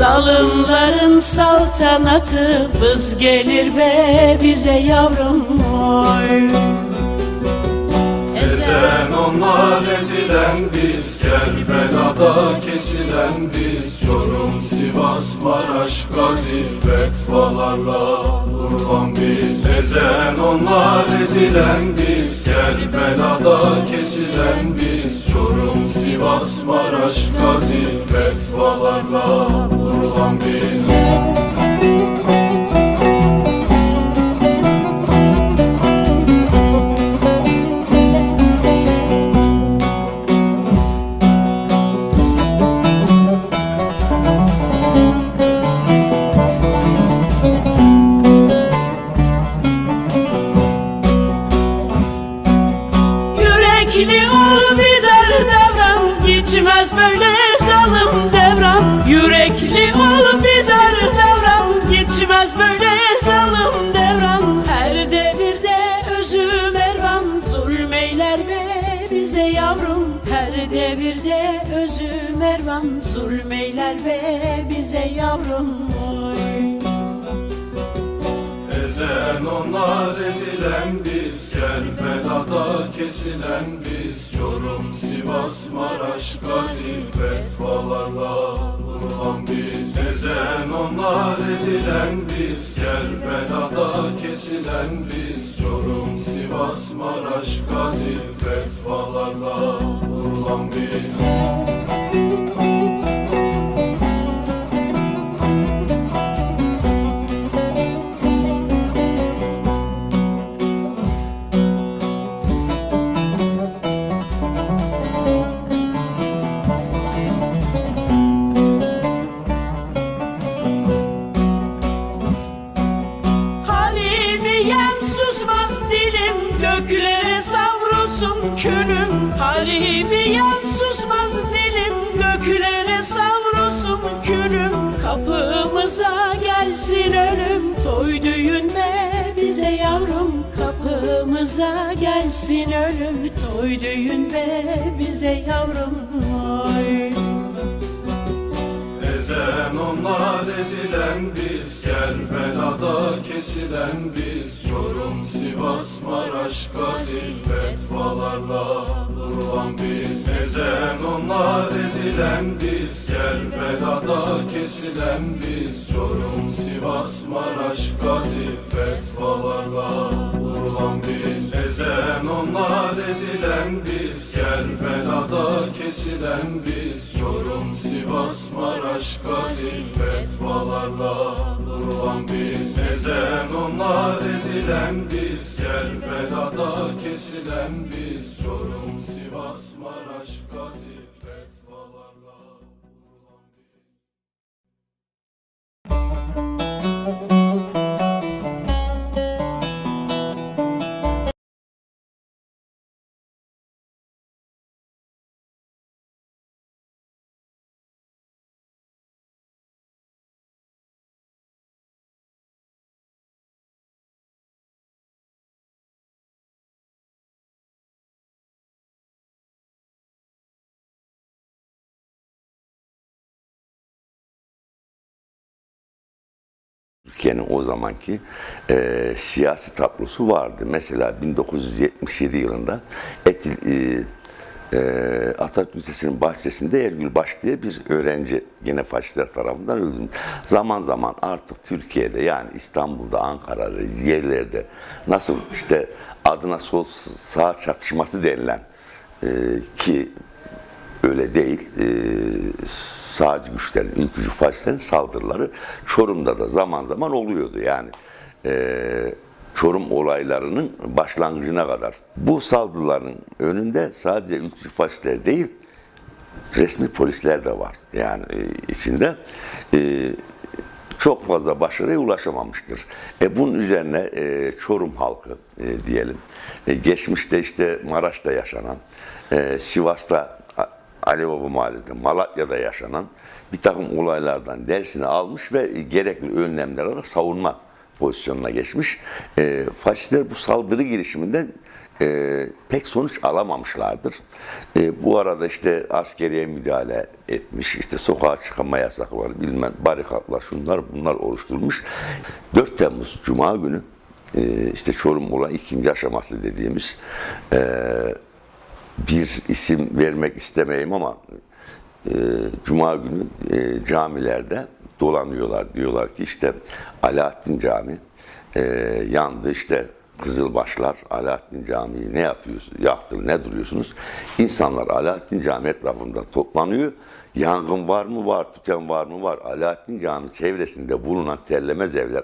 Zalimlerin saltanatı Vız gelir be bize yavrum Oy. Ezen onlar ezilen biz Kerbela'da kesilen biz. Çorum, Sivas, Maraş, Gazi Fetvalarla vurulan biz. Ezen onlar ezilen biz Kerbela'da kesilen biz Sivas, Maraş, Gazi Fetvalarla vurulan biz mervan Zulmeyler ve bize yavrum Oy. Ezen onlar ezilen biz Kerbela'da kesilen biz. Çorum, Sivas, Maraş, Gazi Fetvalarla vurulan biz. Ezen onlar ezilen biz Kerbela'da kesilen biz. Çorum, Sivas, Maraş, Gazi Fetvalarla vurulan biz Kapımıza gelsin ölüm toy düğünme bize yavrum Oy. Ezen onlar ezilen biz Kerbela'da kesilen biz Çorum, Sivas, Maraş, Gazi Fetvalarla vurulan biz Ezen. Onlar ezilen biz Kerbela'da kesilen biz. Çorum, Sivas, Maraş, Gazi Fetvalarla vurulan biz Ezen. Onlar ezilen biz kesilen biz Çorum, Sivas, Maraş, Gazi Fetvalarla. Vurulan biz Ezen onlar ezilen biz. Kerbela'da kesilen biz Çorum, Sivas, Maraş, Gazi Türkiye'nin o zamanki e, siyasi tablosu vardı. Mesela 1977 yılında Etil e, e, Atatürk Lisesi'nin bahçesinde Ergül Baş diye bir öğrenci yine faşistler tarafından öldü. Zaman zaman artık Türkiye'de yani İstanbul'da, Ankara'da yerlerde nasıl işte adına sol sağ çatışması denilen e, ki öyle değil. E, sağcı güçlerin, ülkücü faşistlerin saldırıları Çorum'da da zaman zaman oluyordu. Yani e, Çorum olaylarının başlangıcına kadar. Bu saldırıların önünde sadece ülkücü faşistler değil, resmi polisler de var. Yani e, içinde e, çok fazla başarıya ulaşamamıştır. E, bunun üzerine e, Çorum halkı e, diyelim, e, geçmişte işte Maraş'ta yaşanan, e, Sivas'ta Ali Baba Mahallesi'nde, Malatya'da yaşanan bir takım olaylardan dersini almış ve gerekli önlemler alarak savunma pozisyonuna geçmiş. E, faşistler bu saldırı girişiminden e, pek sonuç alamamışlardır. E, bu arada işte askeriye müdahale etmiş, işte sokağa çıkma yasakları, bilmem barikatlar, şunlar bunlar oluşturmuş. 4 Temmuz Cuma günü e, işte Çorum olan ikinci aşaması dediğimiz e, bir isim vermek istemeyim ama e, Cuma günü e, camilerde dolanıyorlar. Diyorlar ki işte Alaaddin Camii e, yandı işte Kızılbaşlar Alaaddin Camii'yi ne yapıyorsunuz? Yaktı, ne duruyorsunuz? İnsanlar Alaaddin Camii etrafında toplanıyor. Yangın var mı? Var. Tüten var mı? Var. Alaaddin Camii çevresinde bulunan terlemez evler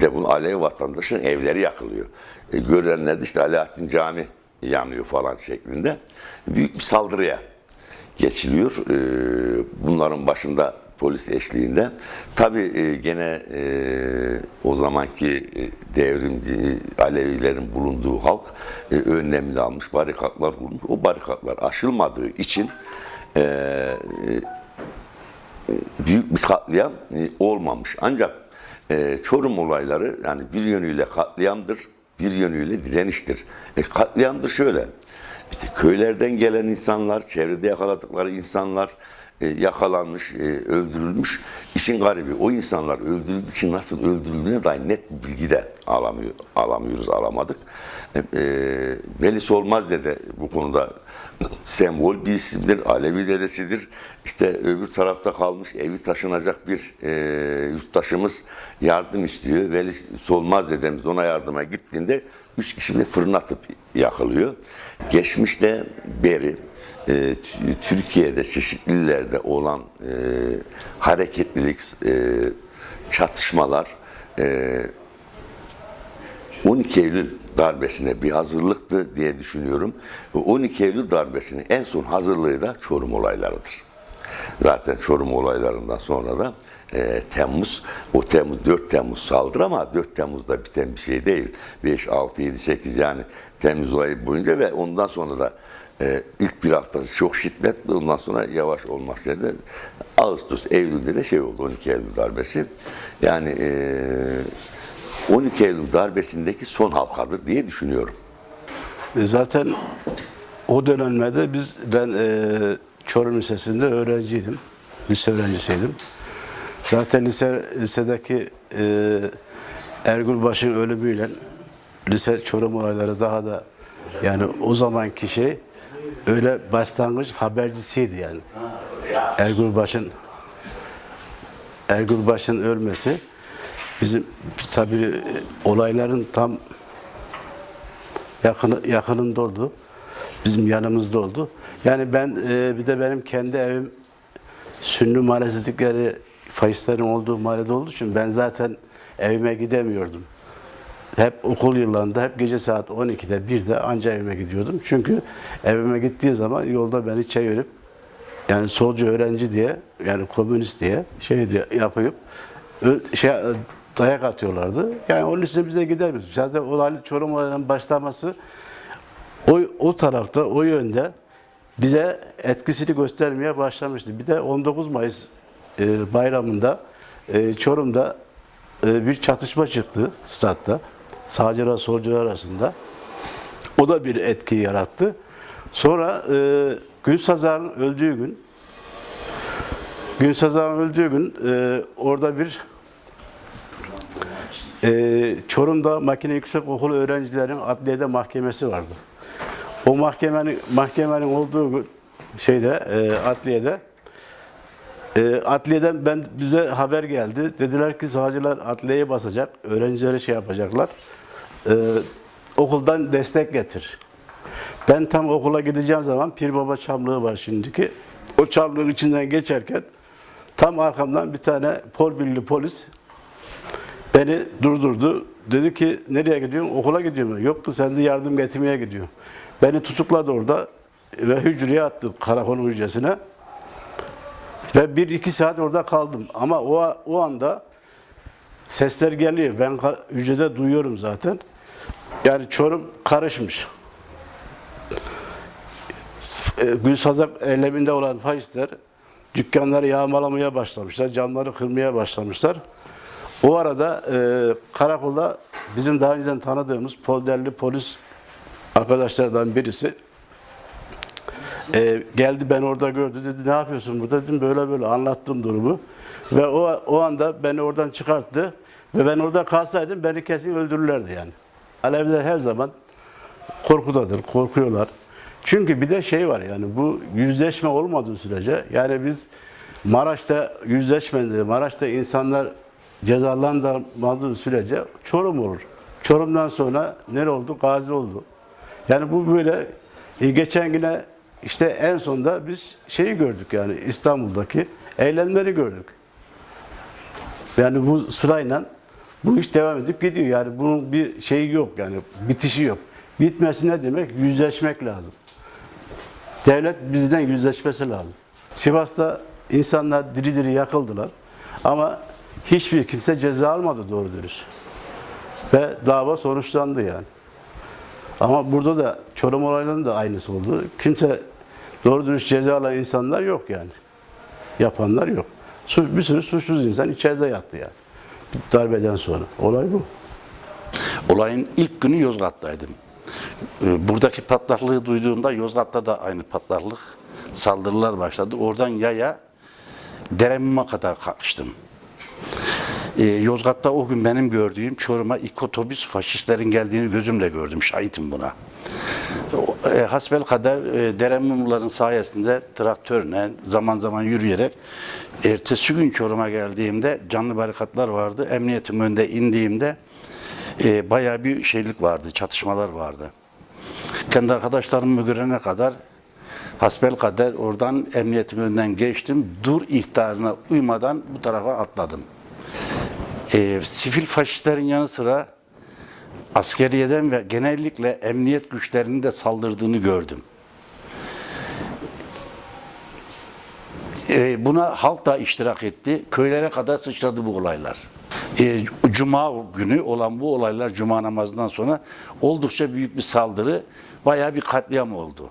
de bu Alevi vatandaşın evleri yakılıyor. E, görenler de işte Alaaddin Cami yanıyor falan şeklinde. Büyük bir saldırıya geçiliyor. E, bunların başında polis eşliğinde. Tabii gene e, o zamanki e, devrimci Alevilerin bulunduğu halk e, önlemini almış, barikatlar kurmuş. O barikatlar aşılmadığı için e, büyük bir katliam e, olmamış. Ancak e, Çorum olayları yani bir yönüyle katliamdır, bir yönüyle direniştir. E, katliamdır şöyle. İşte köylerden gelen insanlar, çevrede yakaladıkları insanlar e, yakalanmış, e, öldürülmüş. İşin garibi o insanlar öldürüldüğü için nasıl öldürüldüğüne dair net bir bilgi de alamıyor, alamıyoruz, alamadık. E, e, Melis Olmaz dede bu konuda sembol bir isimdir, Alevi dedesidir. İşte öbür tarafta kalmış evi taşınacak bir e, yurttaşımız yardım istiyor. Veli Solmaz dedemiz ona yardıma gittiğinde üç kişi de fırına atıp yakılıyor. Geçmişte beri e, Türkiye'de çeşitli illerde olan e, hareketlilik, e, çatışmalar, e, 12 Eylül darbesine bir hazırlıktı diye düşünüyorum. Ve 12 Eylül darbesinin en son hazırlığı da Çorum olaylarıdır. Zaten Çorum olaylarından sonra da e, Temmuz, o Temmuz 4 Temmuz saldırı ama 4 Temmuz'da biten bir şey değil. 5, 6, 7, 8 yani Temmuz ayı boyunca ve ondan sonra da e, ilk bir haftası çok şiddetli, ondan sonra yavaş olmak üzere Ağustos, Eylül'de de şey oldu 12 Eylül darbesi. Yani e, 12 Eylül darbesindeki son halkadır diye düşünüyorum. E, Zaten o dönemlerde biz ben e, Çorum Lisesi'nde öğrenciydim. Lise öğrencisiydim. Zaten lise lisedeki e, Ergül Baş'ın ölümüyle lise Çorum olayları daha da yani o zamanki şey öyle başlangıç habercisiydi yani. Ergül Baş'ın Ergül Baş'ın ölmesi bizim tabii olayların tam yakını, yakınında oldu. Bizim yanımızda oldu. Yani ben e, bir de benim kendi evim Sünni mahallesizlikleri faşistlerin olduğu mahallede olduğu için ben zaten evime gidemiyordum. Hep okul yıllarında hep gece saat 12'de 1'de anca evime gidiyordum. Çünkü evime gittiği zaman yolda beni çevirip yani solcu öğrenci diye yani komünist diye şey diye yapıp şey dayak atıyorlardı. Yani onun için bize gidemiyoruz. Zaten olaylı Çorum olayının başlaması o, o tarafta, o yönde bize etkisini göstermeye başlamıştı. Bir de 19 Mayıs e, bayramında e, Çorum'da e, bir çatışma çıktı statta. Sağcılar solcular arasında. O da bir etki yarattı. Sonra e, Gülsazar'ın öldüğü gün Gülsazar'ın öldüğü gün e, orada bir e, Çorum'da Makine Yüksek Okulu öğrencilerin adliyede mahkemesi vardı. O mahkemenin mahkemenin olduğu şeyde e, adliyede e, adliyeden ben bize haber geldi. Dediler ki savcılar adliyeye basacak. Öğrencileri şey yapacaklar. E, okuldan destek getir. Ben tam okula gideceğim zaman Pir Baba Çamlığı var şimdiki. O çamlığın içinden geçerken tam arkamdan bir tane pol birliği polis beni durdurdu. Dedi ki nereye gidiyorsun? Okula gidiyorum. Yok ki sen de yardım getirmeye gidiyorsun. Beni tutukladı orada ve hücreye attı karakolun hücresine. Ve bir iki saat orada kaldım. Ama o, o anda sesler geliyor. Ben hücrede duyuyorum zaten. Yani Çorum karışmış. E, Gülsazak eyleminde olan faşistler dükkanları yağmalamaya başlamışlar. Camları kırmaya başlamışlar. O arada e, karakolda bizim daha önceden tanıdığımız polderli polis arkadaşlardan birisi e, geldi ben orada gördü dedi ne yapıyorsun burada dedim böyle böyle anlattım durumu ve o o anda beni oradan çıkarttı ve ben orada kalsaydım beni kesin öldürürlerdi yani. Aleviler her zaman korkudadır, korkuyorlar. Çünkü bir de şey var yani bu yüzleşme olmadığı sürece yani biz Maraş'ta yüzleşmedi, Maraş'ta insanlar cezalandırmadığı sürece Çorum olur. Çorum'dan sonra nere oldu? Gazi oldu. Yani bu böyle e, geçen güne işte en sonunda biz şeyi gördük yani İstanbul'daki eylemleri gördük. Yani bu sırayla bu iş devam edip gidiyor. Yani bunun bir şeyi yok yani bitişi yok. Bitmesi ne demek? Yüzleşmek lazım. Devlet bizden yüzleşmesi lazım. Sivas'ta insanlar diri diri yakıldılar. Ama hiçbir kimse ceza almadı doğru dürüst. Ve dava sonuçlandı yani. Ama burada da Çorum olaylarının da aynısı oldu. Kimse doğru dürüst ceza alan insanlar yok yani. Yapanlar yok. Bir sürü suçsuz insan içeride yattı yani. Darbeden sonra. Olay bu. Olayın ilk günü Yozgat'taydım. Ee, Buradaki patlaklığı duyduğumda Yozgat'ta da aynı patlaklık saldırılar başladı. Oradan yaya Deremim'e kadar kalkıştım. Ee, Yozgat'ta o gün benim gördüğüm Çorum'a ilk faşistlerin geldiğini gözümle gördüm. Şahitim buna. E, hasbel kader e, Deremimluların sayesinde traktörle zaman zaman yürüyerek ertesi gün Çorum'a geldiğimde canlı barikatlar vardı. Emniyetin önünde indiğimde e, bayağı bir şeylik vardı, çatışmalar vardı. Kendi arkadaşlarımı görene kadar hasbel kader oradan emniyetin önünden geçtim. Dur ihtarına uymadan bu tarafa atladım. E, sivil faşistlerin yanı sıra askeriyeden ve genellikle emniyet güçlerinin de saldırdığını gördüm. E, buna halk da iştirak etti. Köylere kadar sıçradı bu olaylar. E, Cuma günü olan bu olaylar Cuma namazından sonra oldukça büyük bir saldırı, bayağı bir katliam oldu.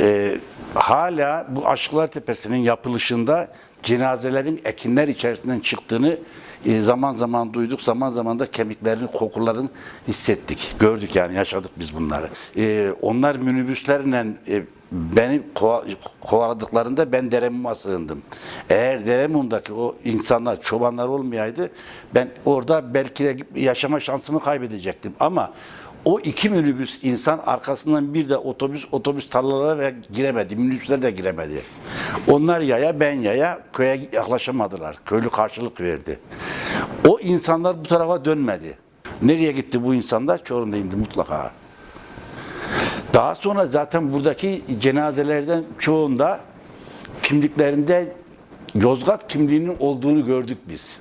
E, hala bu Aşıklar Tepesi'nin yapılışında cenazelerin ekinler içerisinden çıktığını e, zaman zaman duyduk, zaman zaman da kemiklerin, kokuların hissettik. Gördük yani, yaşadık biz bunları. E, onlar minibüslerle e, beni kova- kovaladıklarında ben Deremum'a sığındım. Eğer Deremum'daki o insanlar, çobanlar olmayaydı ben orada belki de yaşama şansımı kaybedecektim. Ama o iki minibüs insan arkasından bir de otobüs otobüs tarlalara giremedi. Minibüsler de giremedi. Onlar yaya ben yaya köye yaklaşamadılar. Köylü karşılık verdi. O insanlar bu tarafa dönmedi. Nereye gitti bu insanlar? Çorum'da indi mutlaka. Daha sonra zaten buradaki cenazelerden çoğunda kimliklerinde Yozgat kimliğinin olduğunu gördük biz.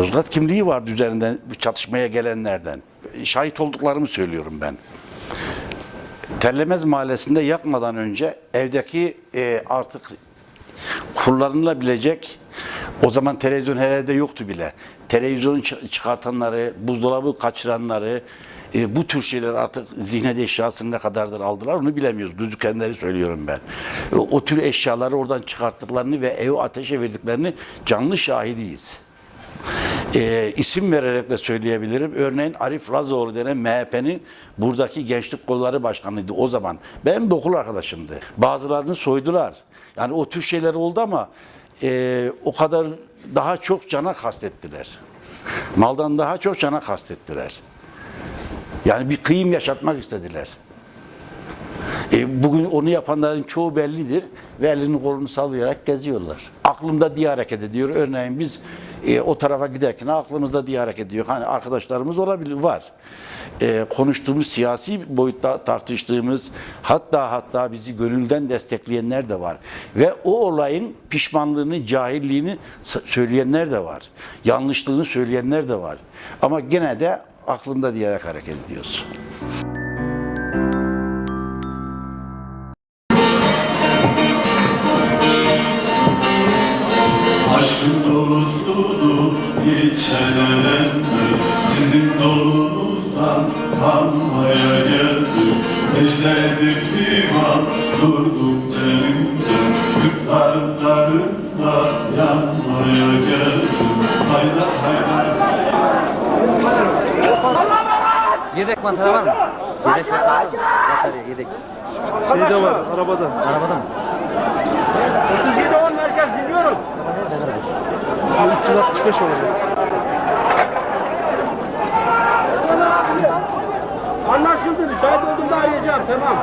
Yozgat kimliği vardı üzerinden çatışmaya gelenlerden. Şahit olduklarımı söylüyorum ben. Terlemez Mahallesi'nde yakmadan önce evdeki e, artık kullanılabilecek o zaman televizyon herhalde yoktu bile. Televizyonu çı- çıkartanları, buzdolabı kaçıranları, e, bu tür şeyler artık zihnet eşyasını ne kadardır aldılar onu bilemiyoruz. Gözükenleri söylüyorum ben. E, o tür eşyaları oradan çıkarttıklarını ve evi ateşe verdiklerini canlı şahidiyiz. E, isim vererek de söyleyebilirim. Örneğin Arif Razoğlu denen MHP'nin buradaki gençlik kolları başkanıydı o zaman. Benim de okul arkadaşımdı. Bazılarını soydular. Yani o tür şeyler oldu ama e, o kadar daha çok cana kastettiler. Maldan daha çok cana kastettiler. Yani bir kıyım yaşatmak istediler. E, bugün onu yapanların çoğu bellidir ve elini kolunu sallayarak geziyorlar. Aklımda diye hareket ediyor. Örneğin biz e, o tarafa giderken aklımızda diye hareket ediyor. Hani arkadaşlarımız olabilir, var. E, konuştuğumuz siyasi boyutta tartıştığımız hatta hatta bizi gönülden destekleyenler de var. Ve o olayın pişmanlığını, cahilliğini söyleyenler de var. Yanlışlığını söyleyenler de var. Ama gene de aklımda diyerek hareket ediyoruz. İçenemdi Sizin dolunuzdan kanmaya geldim Secdedir divan durduk cebimde Kırkların karında yanmaya geldim Hayda hayda Allah Yedek mantarı var mı? Yedek mantarı var mı? Batarya yedek. Şeyde var, arabada. Arabada mı? 37 10 merkez dinliyorum. 365 olacak. Anlaşıldı. Müsait olduğumda arayacağım. Tamam.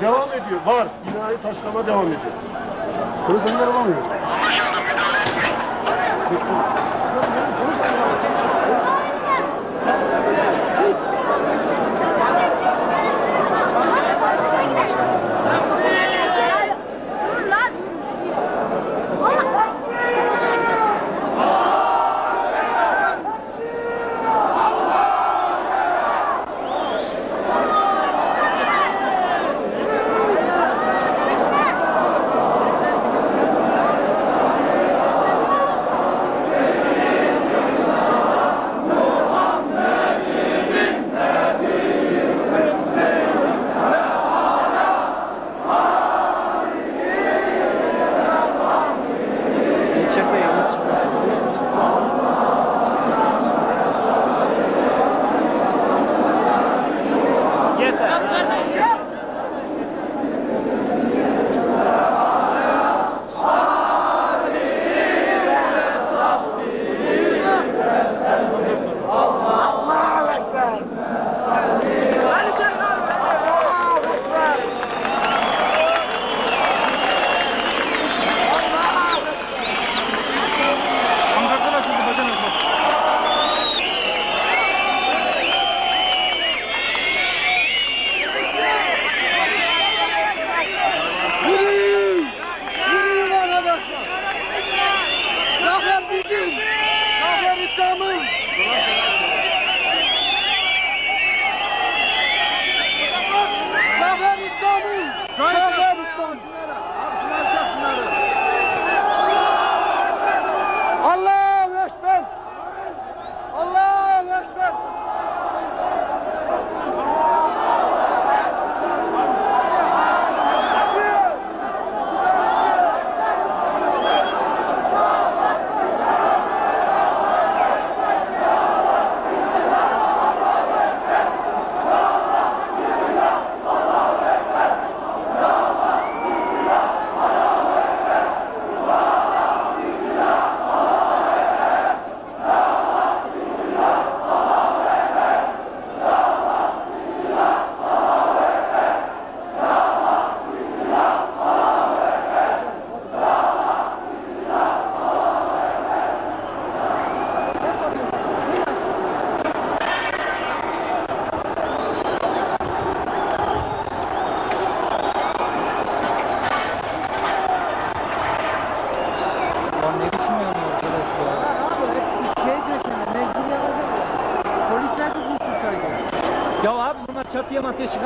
Devam ediyor. Var. Binayı taşlama devam ediyor. Polis onlar olamıyor. Dur Geçecek de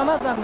Громадна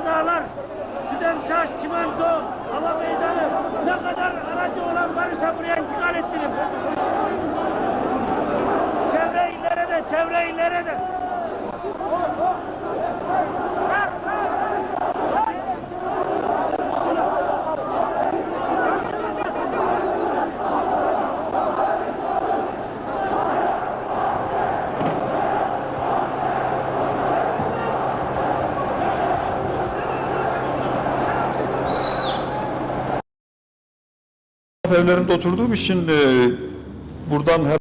iller ve kazalar, Tüdemşaş, Çimento, Hava Meydanı ne kadar aracı olan varsa buraya intikal ettirin. Çevre illere de, çevre illere de. Evlerinde oturduğum için e, buradan her